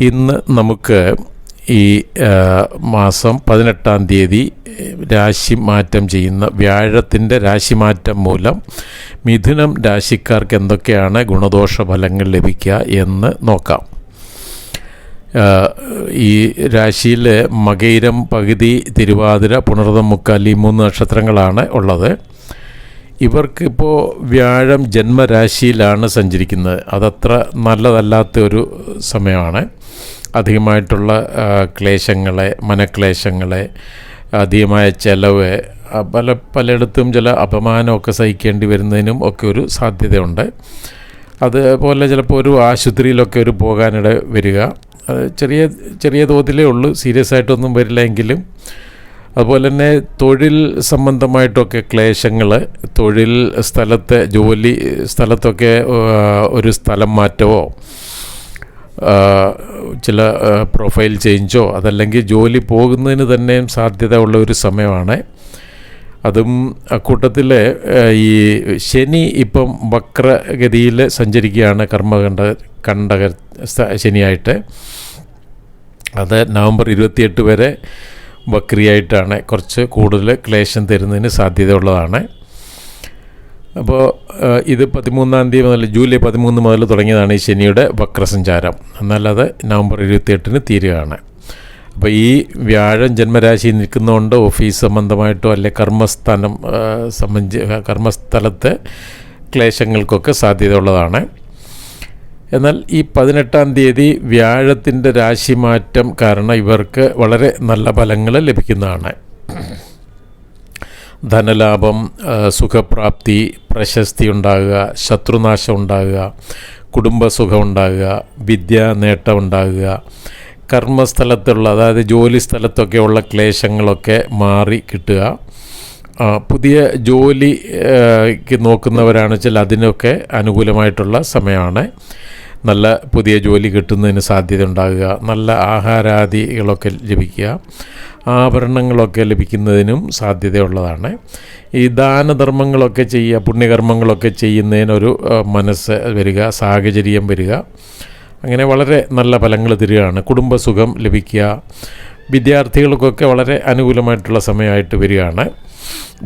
ഇന്ന് നമുക്ക് ഈ മാസം പതിനെട്ടാം തീയതി രാശി മാറ്റം ചെയ്യുന്ന വ്യാഴത്തിന്റെ രാശിമാറ്റം മൂലം മിഥുനം രാശിക്കാർക്ക് എന്തൊക്കെയാണ് ഗുണദോഷ ഫലങ്ങൾ ലഭിക്കുക എന്ന് നോക്കാം. ഈ രാശിയിൽ മകയിരം പകുതി തിരുവാതിര പുണർതം മുക്കാൽ ഈ മൂന്ന് നക്ഷത്രങ്ങളാണ് ഉള്ളത്. ഇവർക്കിപ്പോൾ വ്യാഴം ജന്മരാശിയിലാണ് സഞ്ചരിക്കുന്നത്. അതത്ര നല്ലതല്ലാത്ത ഒരു സമയമാണ്. അധികമായിട്ടുള്ള ക്ലേശങ്ങളെ മനക്ലേശങ്ങളെ അധികമായ ചിലവ് പല പലയിടത്തും ചില അപമാനമൊക്കെ സഹിക്കേണ്ടി വരുന്നതിനും ഒക്കെ ഒരു സാധ്യതയുണ്ട്. അതുപോലെ ചിലപ്പോൾ ഒരു ആശുപത്രിയിലൊക്കെ ഒരു പോകാനിട വരിക. ചെറിയ ചെറിയ തോതിലേ ഉള്ളൂ സീരിയസ് ആയിട്ടൊന്നും വരില്ല എങ്കിലും അതുപോലെ തന്നെ തൊഴിൽ സംബന്ധമായിട്ടൊക്കെ ക്ലേശങ്ങൾ തൊഴിൽ സ്ഥലത്തെ ജോലി സ്ഥലത്തൊക്കെ ഒരു സ്ഥലം മാറ്റമോ ചില പ്രൊഫൈൽ ചേഞ്ചോ അതല്ലെങ്കിൽ ജോലി പോകുന്നതിന് തന്നെയും സാധ്യത ഉള്ള ഒരു സമയമാണ്. അതും അക്കൂട്ടത്തിൽ ഈ ശനി ഇപ്പം വക്രഗതിയിൽ സഞ്ചരിക്കുകയാണ് കർമ്മകണ്ഠ കണ്ടക ശനിയായിട്ട്. അത് നവംബർ ഇരുപത്തിയെട്ട് വരെ വക്രിയായിട്ടാണ് കുറച്ച് കൂടുതൽ ക്ലേശം തരുന്നതിന് സാധ്യതയുള്ളതാണ്. അപ്പോൾ ഇത് പതിമൂന്നാം തീയതി മുതൽ ജൂലൈ പതിമൂന്ന് മുതൽ തുടങ്ങിയതാണ് ഈ ശനിയുടെ വക്രസഞ്ചാരം. എന്നാൽ അത് നവംബർ ഇരുപത്തിയെട്ടിന് തീരുകയാണ്. അപ്പോൾ ഈ വ്യാഴം ജന്മരാശിയിൽ നിൽക്കുന്നതുകൊണ്ട് ഓഫീസ് സംബന്ധമായിട്ടോ അല്ലെ കർമ്മസ്ഥാനം സംബന്ധിച്ച് സംബന്ധി കർമ്മസ്ഥലത്തെ ക്ലേശങ്ങൾക്കൊക്കെ സാധ്യതയുള്ളതാണ്. എന്നാൽ ഈ പതിനെട്ടാം തീയതി വ്യാഴത്തിന്റെ രാശിമാറ്റം കാരണം ഇവർക്ക് വളരെ നല്ല ഫലങ്ങൾ ലഭിക്കുന്നതാണ്. ധനലാഭം സുഖപ്രാപ്തി പ്രശസ്തി ഉണ്ടാകുക ശത്രുനാശം ഉണ്ടാകുക കുടുംബസുഖം ഉണ്ടാകുക വിദ്യാ നേട്ടം ഉണ്ടാകുക കർമ്മസ്ഥലത്തുള്ള അതായത് ജോലി സ്ഥലത്തൊക്കെ ഉള്ള ക്ലേശങ്ങളൊക്കെ മാറി കിട്ടുക. പുതിയ ജോലിക്ക് നോക്കുന്നവരാണെന്ന് വെച്ചാൽ അതിനൊക്കെ അനുകൂലമായിട്ടുള്ള സമയമാണ്. നല്ല പുതിയ ജോലി കിട്ടുന്നതിന് സാധ്യത ഉണ്ടാകുക നല്ല ആഹാരാദികളൊക്കെ ലഭിക്കുക ആഭരണങ്ങളൊക്കെ ലഭിക്കുന്നതിനും സാധ്യതയുള്ളതാണ്. ഈ ദാനധർമ്മങ്ങളൊക്കെ ചെയ്യുക പുണ്യകർമ്മങ്ങളൊക്കെ ചെയ്യുന്നതിനൊരു മനസ്സ് വരിക സാഹചര്യം വരിക. അങ്ങനെ വളരെ നല്ല ഫലങ്ങൾ തരികയാണ്. കുടുംബസുഖം ലഭിക്കുക. വിദ്യാർത്ഥികൾക്കൊക്കെ വളരെ അനുകൂലമായിട്ടുള്ള സമയമായിട്ട് വരികയാണ്.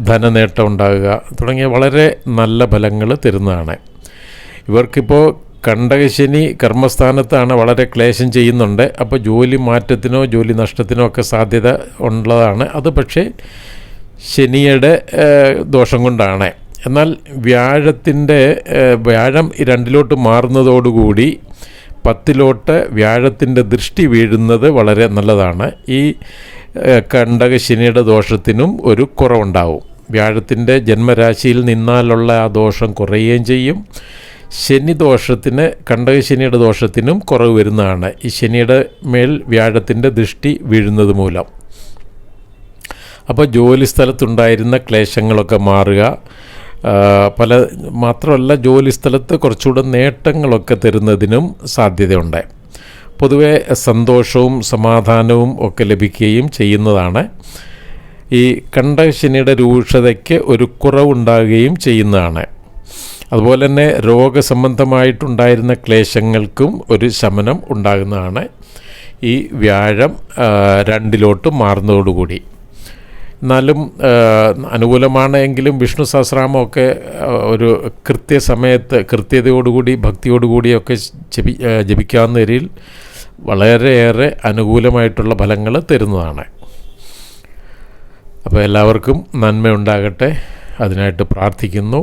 ധനനേട്ടം ഉണ്ടാകുക തുടങ്ങിയ വളരെ നല്ല ഫലങ്ങൾ തരുന്നതാണ്. ഇവർക്കിപ്പോൾ കണ്ടകശനി കർമ്മസ്ഥാനത്താണ് വളരെ ക്ലേശം ചെയ്യുന്നുണ്ട്. അപ്പോൾ ജോലി മാറ്റത്തിനോ ജോലി നഷ്ടത്തിനോ ഒക്കെ സാധ്യത ഉള്ളതാണ്. അത് പക്ഷേ ശനിയുടെ ദോഷം കൊണ്ടാണ്. എന്നാൽ വ്യാഴത്തിന്റെ വ്യാഴം രണ്ടിലോട്ട് മാറുന്നതോടുകൂടി പത്തിലോട്ട് വ്യാഴത്തിന്റെ ദൃഷ്ടി വീഴുന്നത് വളരെ നല്ലതാണ്. ഈ കണ്ടക ശനിയുടെ ദോഷത്തിനും ഒരു കുറവുണ്ടാവും. വ്യാഴത്തിന്റെ ജന്മരാശിയിൽ നിന്നാലുള്ള ആ ദോഷം കുറയുകയും ചെയ്യും. ശനി ദോഷത്തിന് കണ്ടകശനിയുടെ ദോഷത്തിനും കുറവ് വരുന്നതാണ്. ഈ ശനിയുടെ മേൽ വ്യാഴത്തിന്റെ ദൃഷ്ടി വീഴുന്നത് മൂലം. അപ്പോൾ ജോലി സ്ഥലത്തുണ്ടായിരുന്ന ക്ലേശങ്ങളൊക്കെ മാറുക. പല മാത്രമല്ല ജോലി സ്ഥലത്ത് കുറച്ചുകൂടെ നേട്ടങ്ങളൊക്കെ തരുന്നതിനും സാധ്യതയുണ്ട്. പൊതുവെ സന്തോഷവും സമാധാനവും ഒക്കെ ലഭിക്കുകയും ചെയ്യുന്നതാണ്. ഈ കണ്ടശനിയുടെ രൂക്ഷതയ്ക്ക് ഒരു കുറവുണ്ടാകുകയും ചെയ്യുന്നതാണ്. അതുപോലെ തന്നെ രോഗസംബന്ധമായിട്ടുണ്ടായിരുന്ന ക്ലേശങ്ങൾക്കും ഒരു ശമനം ഉണ്ടാകുന്നതാണ് ഈ വ്യാഴം രണ്ടിലോട്ട് മാറുന്നതോടുകൂടി. എന്നാലും അനുകൂലമാണ് എങ്കിലും വിഷ്ണു സഹസ്രാമമൊക്കെ ഒരു കൃത്യസമയത്ത് കൃത്യതയോടുകൂടി ഭക്തിയോടുകൂടിയൊക്കെ ജപി ജപിക്കാവുന്ന രീതിയിൽ വളരെയേറെ അനുകൂലമായിട്ടുള്ള ഫലങ്ങൾ തരുന്നതാണ്. അപ്പോൾ എല്ലാവർക്കും നന്മയുണ്ടാകട്ടെ. അതിനായിട്ട് പ്രാർത്ഥിക്കുന്നു.